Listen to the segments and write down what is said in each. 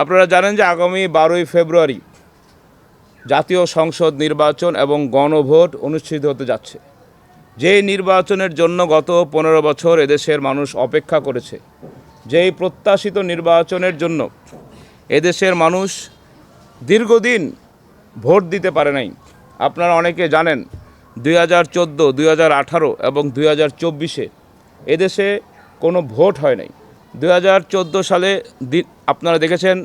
আপনারা জানেন যে আগামী বারোই ফেব্রুয়ারি জাতীয় সংসদ নির্বাচন এবং গণভোট অনুষ্ঠিত হতে যাচ্ছে। যেই নির্বাচনের জন্য গত পনেরো বছর এদেশের মানুষ অপেক্ষা করেছে, যেই প্রত্যাশিত নির্বাচনের জন্য এদেশের মানুষ দীর্ঘদিন ভোট দিতে পারে নাই। আপনারা অনেকে জানেন দুই হাজার চোদ্দ, দুই হাজার আঠারো এবং দুই হাজার চব্বিশে এদেশে কোনো ভোট হয় নাই। দুই হাজার চোদ্দ সালে দি আপনারা দেখেছেন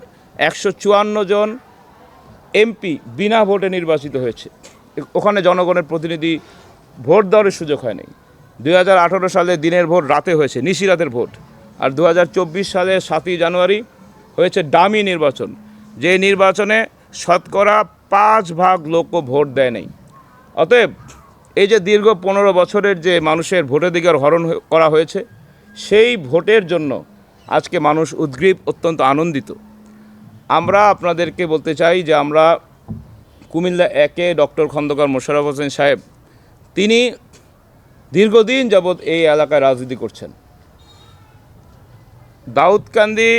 একশো চুয়ান্ন জন এমপি বিনা ভোটে নির্বাচিত হয়েছে। ওখানে জনগণের প্রতিনিধি ভোট দেওয়ার সুযোগ হয়নি আঠারো সালে দিনের ভোট রাতে হয়েছে নিশিরাতের ভোট। আর দু হাজার চব্বিশ সালে সাতই জানুয়ারি হয়েছে ডামি নির্বাচন। যে নির্বাচনে শতকরা পাঁচ ভাগ লোকও ভোট দেয় অতএব এই যে দীর্ঘ পনেরো বছরের যে মানুষের ভোটাধিকার হরণ করা হয়েছে, সেই ভোটের জন্য আজকে মানুষ উদ্গ্রীব, অত্যন্ত আনন্দিত। আমরা আপনাদেরকে বলতে চাই যে আমরা কুমিল্লা একে ডক্টর খন্দকার মোশারফ হোসেন সাহেব, তিনি দীর্ঘদিন যাবৎ এই এলাকায় রাজনীতি করছেন। দাউদকান্দি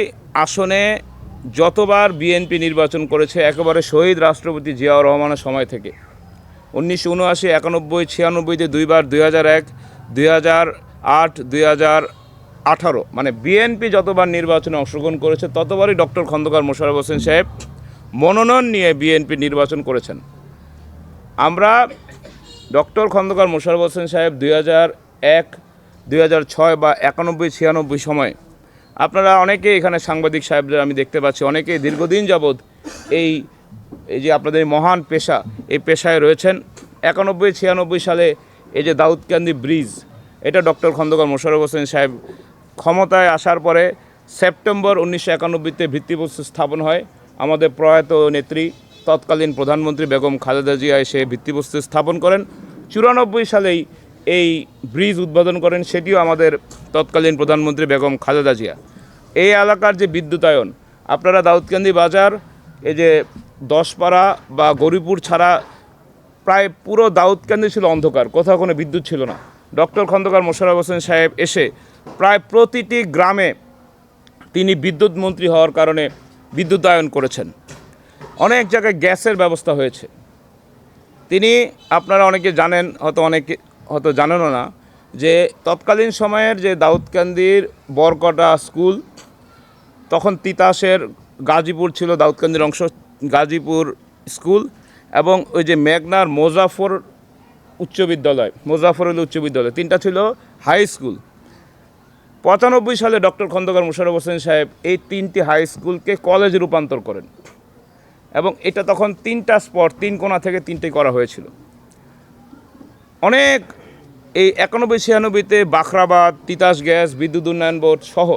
আসনে যতবার বিএনপি নির্বাচন করেছে, একেবারে শহীদ রাষ্ট্রপতি জিয়াউর রহমানের সময় থেকে। উনিশশো উনআশি, একানব্বই, ছিয়ানব্বইতে দুইবার, দুই হাজার এক, দুই হাজার আট, দুই হাজার আঠারো। মানে বিএনপি যতবার নির্বাচনে অংশগ্রহণ করেছে, ততবারই ডক্টর খন্দকার মোশাররফ হোসেন সাহেব মনোনয়ন নিয়ে বিএনপি নির্বাচন করেছেন। আমরা ডক্টর খন্দকার মোশাররফ হোসেন সাহেব দুই হাজার এক, দুই হাজার ছয় বা একানব্বই, ছিয়ানব্বই সময়, আপনারা অনেকে এখানে সাংবাদিক সাহেবদের আমি দেখতে পাচ্ছি, অনেকেই দীর্ঘদিন যাবৎ এই এই যে আপনাদের মহান পেশা, এই পেশায় রয়েছেন। একানব্বই, ছিয়ানব্বই সালে এই যে দাউদকান্দি ব্রিজ, এটা ডক্টর খন্দকার মোশাররফ হোসেন সাহেব ক্ষমতায় আসার পরে সেপ্টেম্বর উনিশশো একানব্বইতে ভিত্তিপ্রস্তর স্থাপন হয় আমাদের প্রয়াত নেত্রী, তৎকালীন প্রধানমন্ত্রী বেগম খালেদা জিয়া এসে ভিত্তিপ্রস্তর স্থাপন করেন। চুরানব্বই সালেই এই ব্রিজ উদ্বোধন করেন, সেটিও আমাদের তৎকালীন প্রধানমন্ত্রী বেগম খালেদা জিয়া। এই এলাকার যে বিদ্যুতায়ন, আপনারা দাউদকান্দি বাজার, এই যে দশপাড়া বা গরিপুর ছাড়া প্রায় পুরো দাউদকান্দি ছিল অন্ধকার, কোথাও কোনো বিদ্যুৎ ছিল না। ডক্টর খন্দকার মোশাররফ হোসেন সাহেব এসে প্রায় প্রতিটি গ্রামে তিনি বিদ্যুৎ মন্ত্রী হওয়ার কারণে বিদ্যুতায়ন করেছেন। অনেক জায়গায় গ্যাসের ব্যবস্থা হয়েছে। তিনি, আপনারা অনেকে জানেন, হয়তো অনেকে হয়তো জানেনও না, যে তৎকালীন সময়ের যে দাউদকান্দির বরকটা স্কুল, তখন তিতাসের গাজীপুর ছিল দাউদকান্দির অংশ, গাজীপুর স্কুল, এবং ওই যে মেঘনার মোজাফর উচ্চ বিদ্যালয় মোজাফরুল উচ্চ বিদ্যালয়, তিনটা ছিল হাই স্কুল পঁচানব্বই সালে ডক্টর খন্দকার মুশারফ হোসেন সাহেব এই তিনটি হাই স্কুলকে কলেজে রূপান্তর করেন এবং এটা তখন তিনটা স্পট তিন কোণা থেকে তিনটে করা হয়েছিল। অনেক এই একানব্বই ছিয়ানব্বইতে বাখরাবাদ, তিতাস গ্যাস, বিদ্যুৎ উন্নয়ন বোর্ড সহ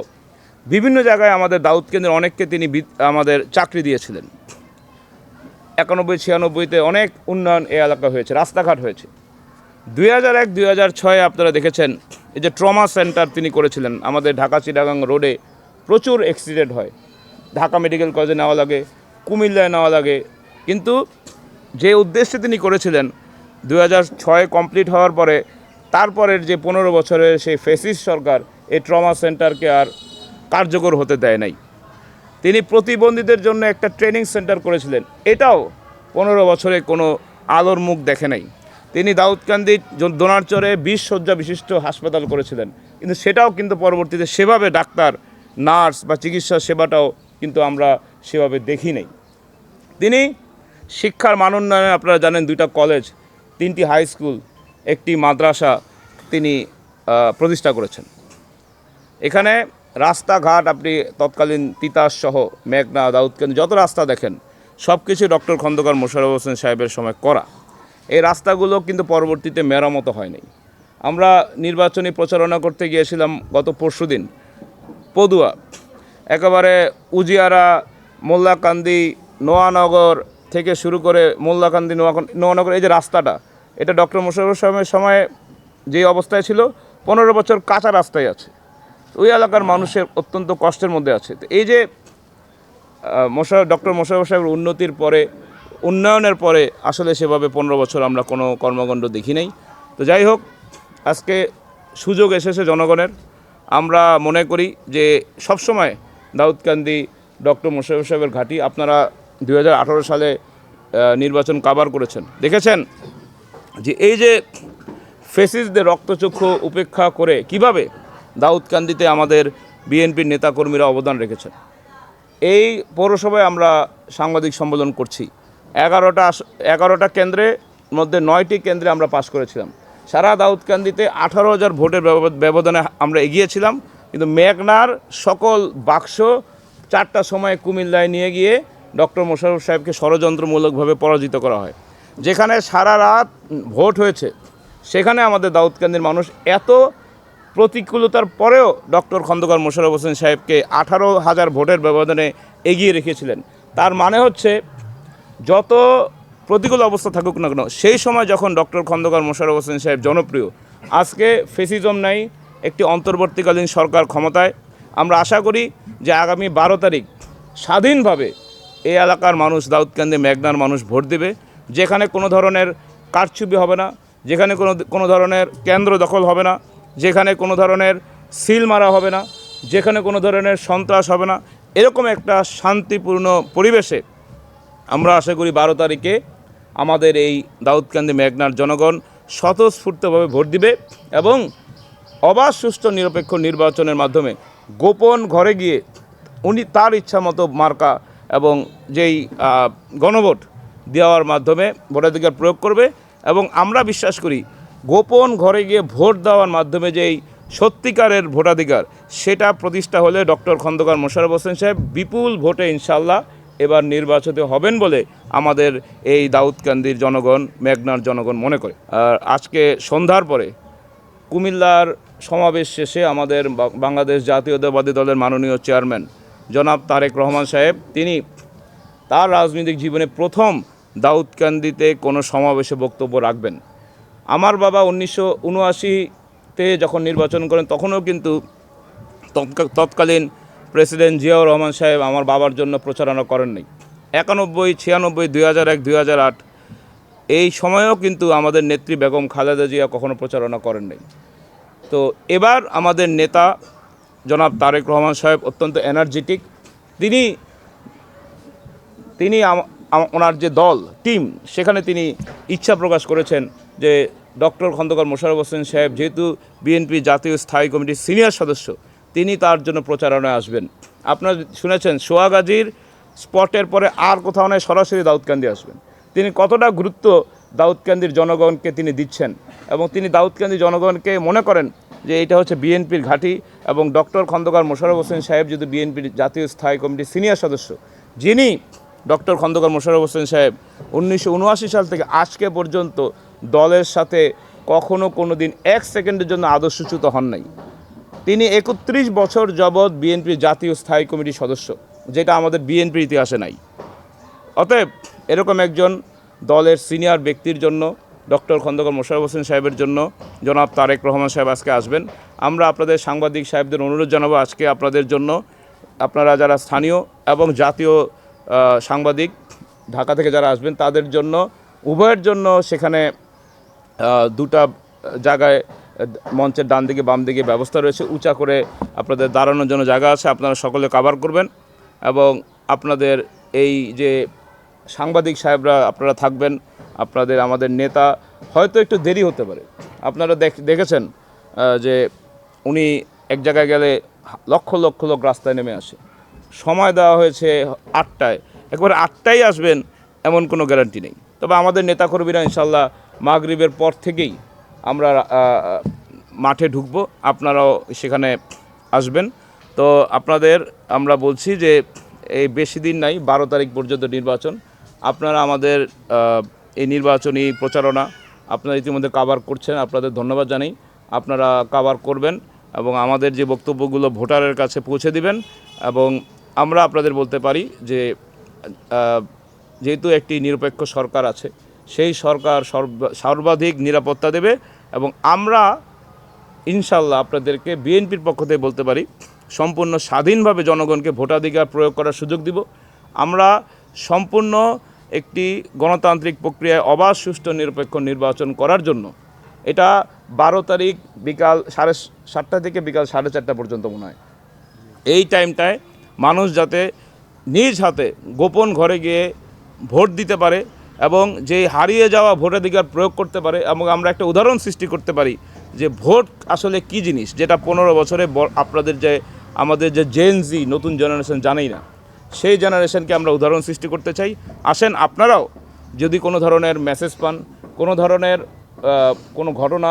বিভিন্ন জায়গায় আমাদের দাউদ কেন্দ্রের অনেককে তিনি আমাদের চাকরি দিয়েছিলেন। একানব্বই ছিয়ানব্বইতে অনেক উন্নয়ন এ এলাকা হয়েছে, রাস্তাঘাট হয়েছে। দুই হাজার এক, দুই হাজার ছয়ে আপনারা দেখেছেন, এই যে ট্রমা সেন্টার তিনি করেছিলেন। আমাদের ঢাকা চিটাগাং রোডে প্রচুর অ্যাক্সিডেন্ট হয়। ঢাকা মেডিকেল কলেজে নেওয়া লাগে, কুমিল্লায় নেওয়া লাগে। কিন্তু যে উদ্দেশ্যে তিনি করেছিলেন দু ছয় কমপ্লিট হওয়ার পরে তারপরের যে পনেরো বছরের সেই ফেসিস সরকার, এই ট্রমা সেন্টারকে আর কার্যকর হতে দেয় নাই। তিনি প্রতিবন্ধীদের জন্য একটা ট্রেনিং সেন্টার করেছিলেন। এটাও পনেরো বছরে কোনো আলোর মুখ দেখে নাই। তিনি দাউদকান্দি দোনারচরে বিশ শয্যা বিশিষ্ট হাসপাতাল করেছিলেন। কিন্তু সেটাও কিন্তু পরবর্তীতে সেভাবে ডাক্তার, নার্স বা চিকিৎসা সেবাটাও কিন্তু আমরা সেভাবে দেখি নাই। তিনি শিক্ষার মান উন্নয়নে আপনারা জানেন দুইটা কলেজ, তিনটি হাই স্কুল, একটি মাদ্রাসা তিনি প্রতিষ্ঠা করেছেন। এখানে রাস্তাঘাট আপনি তৎকালীন তিতাস সহ মেঘনা, দাউদকান্দি যত রাস্তা দেখেন সব কিছু ডক্টর খন্দকার মোশাররফ হোসেন সাহেবের সময় করা। এই রাস্তাগুলো কিন্তু পরবর্তীতে মেরামত হয়নি। আমরা নির্বাচনী প্রচারণা করতে গিয়েছিলাম গত পরশুদিন পদুয়া। একেবারে উজিয়ারা, মোল্লাকান্দি, নোয়ানগর থেকে শুরু করে মোল্লাকান্দি নোয়া নোয়ানগর, এই যে রাস্তাটা, এটা ডক্টর মোশাররফ সাহেবের সময় যে অবস্থায় ছিল, পনেরো বছর কাঁচা রাস্তায় আছে। ওই এলাকার মানুষের অত্যন্ত কষ্টের মধ্যে আছে। তো এই যে মোশার, ডক্টর মোশারফ সাহেবের উন্নতির পরে উন্নয়নের পরে আসলে সেভাবে পনেরো বছর আমরা কোনো কর্মকাণ্ড দেখি নাই। তো যাই হোক, আজকে সুযোগ এসেছে জনগণের। আমরা মনে করি যে সবসময় দাউদকান্দি ডক্টর মোশারফ সাহেবের ঘাঁটি আপনারা দু হাজার আঠেরো সালে নির্বাচন কাবার করেছেন। দেখেছেন যে এই যে ফেসিসদের রক্তচক্ষু উপেক্ষা করে কীভাবে দাউদকান্দিতে আমাদের বিএনপির নেতাকর্মীরা অবদান রেখেছেন। এই পৌরসভায় আমরা সাংবাদিক সম্মেলন করছি। এগারোটা এগারোটা কেন্দ্রের মধ্যে নয়টি কেন্দ্রে আমরা পাশ করেছিলাম। সারা দাউদকান্দিতে আঠারো হাজার ভোটের ব্যবধানে আমরা এগিয়েছিলাম, কিন্তু মেঘনার সকল বাক্স চারটা সময় কুমিল্লায় নিয়ে গিয়ে ডক্টর মোশারফ সাহেবকে ষড়যন্ত্রমূলকভাবে পরাজিত করা হয়। যেখানে সারা রাত ভোট হয়েছে, সেখানে আমাদের দাউদকান্দির মানুষ এত প্রতিকূলতার পরেও ডক্টর খন্দকার মোশাররফ হোসেন সাহেবকে আঠারো হাজার ভোটের ব্যবধানে এগিয়ে রেখেছিলেন। তার মানে হচ্ছে যত প্রতিকূল অবস্থা থাকুক না কেন, সেই সময় যখন ডক্টর খন্দকার মোশাররফ হোসেন সাহেব জনপ্রিয়, আজকে ফেসিজম নাই, একটি অন্তর্বর্তীকালীন সরকার ক্ষমতায়, আমরা আশা করি যে আগামী বারো তারিখ স্বাধীনভাবে এই এলাকার মানুষ, দাউদকান্দি মেঘনার মানুষ ভোট দেবে। যেখানে কোনো ধরনের কারচুপি হবে না, যেখানে কোনো কোনো ধরনের কেন্দ্র দখল হবে না, যেখানে কোনো ধরনের সিল মারা হবে না, যেখানে কোনো ধরনের সন্ত্রাস হবে না, এরকম একটা শান্তিপূর্ণ পরিবেশে আমরা আশা করি বারো তারিখে আমাদের এই দাউদকান্দি মেঘনার জনগণ স্বতঃস্ফূর্তভাবে ভোট দিবে এবং অবাধ, সুষ্ঠু, নিরপেক্ষ নির্বাচনের মাধ্যমে গোপন ঘরে গিয়ে উনি তার ইচ্ছা মতো মার্কা এবং যেই গণভোট দেওয়ার মাধ্যমে ভোটাধিকার প্রয়োগ করবে এবং আমরা বিশ্বাস করি গোপন ঘরে গিয়ে ভোট দেওয়ার মাধ্যমে যেই সত্যিকারের ভোটাধিকার, সেটা প্রতিষ্ঠা হলে ডক্টর খন্দকার মোশাররফ হোসেন সাহেব বিপুল ভোটে ইনশাল্লাহ এবার নির্বাচিত হবেন বলে আমাদের এই দাউদকান্দির জনগণ, মেঘনার জনগণ মনে করে। আর আজকে সন্ধ্যার পরে কুমিল্লার সমাবেশ শেষে আমাদের বাংলাদেশ জাতীয়তাবাদী দলের মাননীয় চেয়ারম্যান জনাব তারেক রহমান সাহেব, তিনি তার রাজনৈতিক জীবনে প্রথম দাউদকান্দিতে কোনো সমাবেশে বক্তব্য রাখবেন। আমার বাবা উনিশশো উনআশিতে যখন নির্বাচন করেন, তখনও কিন্তু তৎকা- তৎকালীন প্রেসিডেন্ট জিয়াউর রহমান সাহেব আমার বাবার জন্য প্রচারণা করেননি একানব্বই, ছিয়ানব্বই, দুই হাজার এক, দুই হাজার আট, এই সময়েও কিন্তু আমাদের নেত্রী বেগম খালেদা জিয়া কখনো প্রচারণা করেননি তো এবার আমাদের নেতা জনাব তারেক রহমান সাহেব অত্যন্ত এনার্জেটিক তিনি তিনি ওনার যে দল টিম সেখানে তিনি ইচ্ছা প্রকাশ করেছেন যে ডক্টর খন্দকার মোশারফ হোসেন সাহেব যেহেতু বিএনপি জাতীয় স্থায়ী কমিটির সিনিয়র সদস্য তিনি তার জন্য প্রচারণায় আসবেন। আপনারা শুনেছেন সোয়াগাজীর স্পটের পরে আর কোথাও নয়, সরাসরি দাউদকান্দি আসবেন। তিনি কতটা গুরুত্ব দাউদকান্দির জনগণকে তিনি দিচ্ছেন এবং তিনি দাউদকান্দি জনগণকে মনে করেন যে এটা হচ্ছে বিএনপির ঘাঁটি এবং ডক্টর খন্দকার মোশাররফ হোসেন সাহেব যদি বিএনপির জাতীয় স্থায়ী কমিটির সিনিয়র সদস্য, যিনি ডক্টর খন্দকার মোশাররফ হোসেন সাহেব উনিশশো উনআশি সাল থেকে আজকে পর্যন্ত দলের সাথে কখনো কোনো দিন এক সেকেন্ডের জন্য আদর্শচ্যুত হন নাই। তিনি একত্রিশ বছর যাবৎ বিএনপির জাতীয় স্থায়ী কমিটির সদস্য, যেটা আমাদের বিএনপির ইতিহাসে নাই। অতএব এরকম একজন দলের সিনিয়র ব্যক্তির জন্য, ডক্টর খন্দকার মোশাররফ হোসেন সাহেবের জন্য জনাব তারেক রহমান সাহেব আজকে আসবেন। আমরা আপনাদের সাংবাদিক সাহেবদের অনুরোধ জানাব আজকে আপনাদের জন্য। আপনারা যারা স্থানীয় এবং জাতীয় সাংবাদিক ঢাকা থেকে যারা আসবেন, তাদের জন্য, উভয়ের জন্য সেখানে দুটা জায়গায় মঞ্চের ডান দিকে, বাম দিকে ব্যবস্থা রয়েছে। উঁচা করে আপনাদের দাঁড়ানোর জন্য জায়গা আছে, আপনারা সকলে কাভার করবেন। এবং আপনাদের এই যে সাংবাদিক সাহেবরা আপনারা থাকবেন, আপনাদের আমাদের নেতা, হয়তো একটু দেরি হতে পারে। আপনারা দেখ- দেখেছেন যে উনি এক জায়গায় গেলে লক্ষ লক্ষ লোক রাস্তায় নেমে আসে। সময় দেওয়া হয়েছে আটটায়। একবারে আটটায় আসবেন, এমন কোনো গ্যারান্টি নেই। তবে আমাদের নেতাকর্মীরা ইনশাল্লাহ মাগরিবের পর থেকেই আমরা মাঠে ঢুকবো, আপনারাও সেখানে আসবেন। তো আপনাদের আমরা বলছি যে এই বেশি দিন নাই, বারো তারিখ পর্যন্ত নির্বাচন। আপনারা আমাদের এই নির্বাচনী প্রচারণা আপনারা ইতিমধ্যে কাভার করছেন, আপনাদের ধন্যবাদ জানাই। আপনারা কাভার করবেন এবং আমাদের যে বক্তব্যগুলো ভোটারের কাছে পৌঁছে দিবেন এবং আমরা আপনাদের বলতে পারি যে যেহেতু একটি নিরপেক্ষ সরকার আছে সেই সরকার সর্বাধিক নিরাপত্তা দেবে এবং আমরা ইনশাল্লাহ আপনাদেরকে বিএনপির পক্ষ থেকে বলতে পারি, সম্পূর্ণ স্বাধীনভাবে জনগণকে ভোটাধিকার প্রয়োগ করার সুযোগ দিব। আমরা সম্পূর্ণ একটি গণতান্ত্রিক প্রক্রিয়ায় অবাধ, সুষ্ঠু, নিরপেক্ষ নির্বাচন করার জন্য এটা বারো তারিখ বিকাল সাড়ে সাতটা থেকে বিকাল সাড়ে চারটা পর্যন্ত মনে হয়। এই টাইমটায় মানুষ যাতে নিজ হাতে গোপন ঘরে গিয়ে ভোট দিতে পারে এবং যে হারিয়ে যাওয়া ভোটাধিকার প্রয়োগ করতে পারে এবং আমরা একটা উদাহরণ সৃষ্টি করতে পারি যে ভোট আসলে কি জিনিস যেটা পনেরো বছরে আপনাদের যে, আমাদের যে জেনজি নতুন জেনারেশন জানেই না। সেই জেনারেশনকে আমরা উদাহরণ সৃষ্টি করতে চাই। আসেন আপনারাও যদি কোনো ধরনের মেসেজ পান, কোনো ধরনের কোনো ঘটনা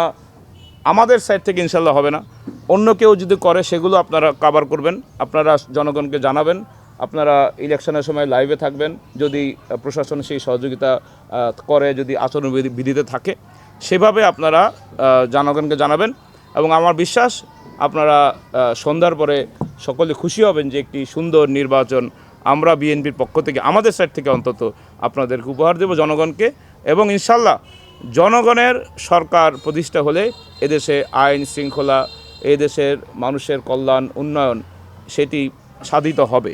আমাদের সাইড থেকে ইনশাল্লাহ হবে না। অন্য কেউ যদি করে সেগুলো আপনারা কাভার করবেন। আপনারা জনগণকে জানাবেন। আপনারা ইলেকশনের সময় লাইভে থাকবেন। যদি প্রশাসন সেই সহযোগিতা করে, যদি আচরণ বিধিতে থাকে, সেভাবে আপনারা জনগণকে জানাবেন। এবং আমার বিশ্বাস, আপনারা সন্ধ্যার পরে সকলে খুশি হবেন যে একটি সুন্দর নির্বাচন আমরা বিএনপির পক্ষ থেকে, আমাদের সাইড থেকে অন্তত আপনাদেরকে উপহার দেব জনগণকে। এবং ইনশাল্লাহ জনগণের সরকার প্রতিষ্ঠা হলে এদেশে আইন শৃঙ্খলা, এদেশের মানুষের কল্যাণ, উন্নয়ন, সেটি সাধিত হবে।